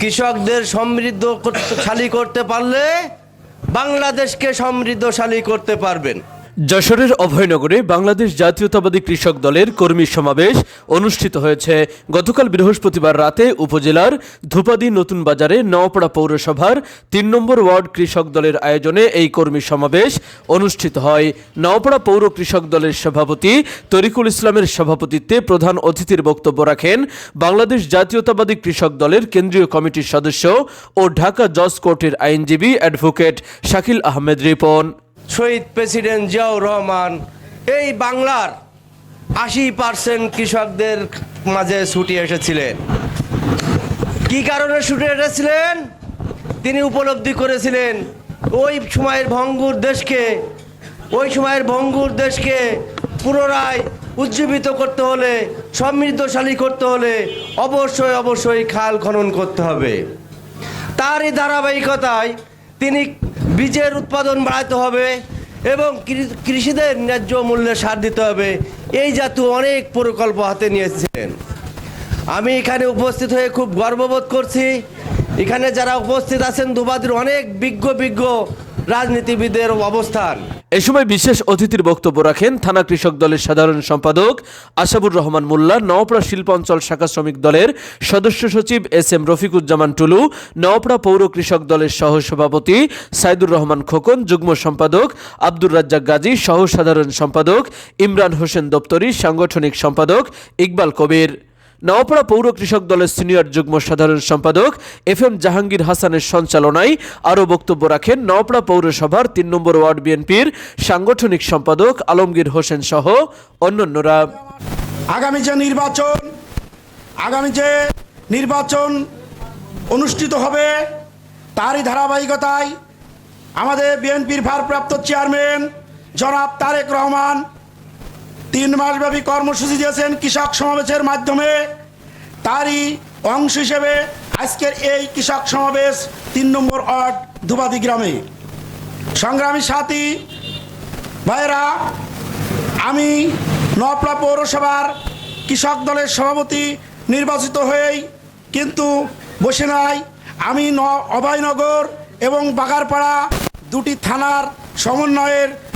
কৃষকদের সমৃদ্ধশালী করতে পারলে বাংলাদেশকে সমৃদ্ধশালী করতে পারবেন। যশোরের অভয়নগরে বাংলাদেশ জাতীয়তাবাদী কৃষক দলের কর্মী সমাবেশ অনুষ্ঠিত হয়েছে। গতকাল বৃহস্পতিবার রাতে উপজেলার ধূপাদি নতুন বাজারে নওপাড়া পৌরসভার তিন নম্বর ওয়ার্ড কৃষক দলের আয়োজনে এই কর্মী সমাবেশ অনুষ্ঠিত হয়। নওপাড়া পৌর কৃষক দলের সভাপতি তরিকুল ইসলামের সভাপতিত্বে প্রধান অতিথির বক্তব্য রাখেন বাংলাদেশ জাতীয়তাবাদী কৃষক দলের কেন্দ্রীয় কমিটির সদস্য ও ঢাকা জজ কোর্টের আইনজীবী অ্যাডভোকেট শাকিল আহমেদ রিপন। শহীদ প্রেসিডেন্ট জিয়াউর রহমান, এই বাংলার আশি পার্সেন্ট কৃষকদের মাঝে ছুটে এসেছিলেন। কি কারণে ছুটে এসেছিলেন? তিনি উপলব্ধি করেছিলেন, ওই সময়ের ভঙ্গুর দেশকে, ওই সময়ের ভঙ্গুর দেশকে পুনরায় উজ্জীবিত করতে হলে, সমৃদ্ধশালী করতে হলে অবশ্যই অবশ্যই খাল খনন করতে হবে। তারই ধারাবাহিকতায় তিনি বীজের উৎপাদন বাড়াতে হবে এবং কৃষিদের ন্যায্য মূল্যে সার দিতে হবে। এই জাতীয় অনেক প্রকল্প হাতে নিয়েছেন আমি এখানে উপস্থিত হয়ে খুব গর্ববোধ করছি। এখানে যারা উপস্থিত আছেন, দুবাদের অনেক বিজ্ঞ বিজ্ঞ রাজনীতিবিদের অবস্থান। এ সময় বিশেষ অতিথির বক্তব্য রাখেন থানা কৃষক দলের সাধারণ সম্পাদক আশাবুর রহমান মোল্লা নওপাড়া শিল্পাঞ্চল শাখা শ্রমিক দলের সদস্য সচিব এস এম রফিকুজ্জামান টুলু নওপাড়া পৌর কৃষক দলের সহ সভাপতি সাইদুর রহমান খোকন, যুগ্ম সম্পাদক আব্দুর রাজ্জাক গাজী সহ সাধারণ সম্পাদক ইমরান হোসেন দপ্তরি সাংগঠনিক সম্পাদক ইকবাল কবির। নওপাড়া পৌর কৃষক দলের সিনিয়র যুগ্ম সাধারণ সম্পাদক এফ এম জাহাঙ্গীর হাসানের সঞ্চালনায় আরও বক্তব্য রাখেন নওপাড়া পৌরসভার তিন নম্বর ওয়ার্ড বিএনপির সাংগঠনিক সম্পাদক আলমগীর হোসেন সহ অন্যান্যরা। আগামী যে নির্বাচন, আগামী যে নির্বাচন অনুষ্ঠিত হবে, তারই ধারাবাহিকতায় আমাদের বিএনপির ভারপ্রাপ্ত চেয়ারম্যান জনাব তারেক রহমান তিন মাসব্যাপী কর্মসূচি দিয়েছেন কৃষক সমাবেশের মাধ্যমে। তারই অংশ হিসেবে আজকের এই কৃষক সমাবেশ তিন নম্বর ওয়ার্ড ধুবাদি গ্রামে। সংগ্রামী সাথী, ভাইয়েরা, আমি নপলা পৌরসভার কৃষক দলের সভাপতি নির্বাচিত হয়েই কিন্তু বসে নাই। আমি ন অভয়নগর এবং বাগারপাড়া দুটি থানার সমন্বয়ের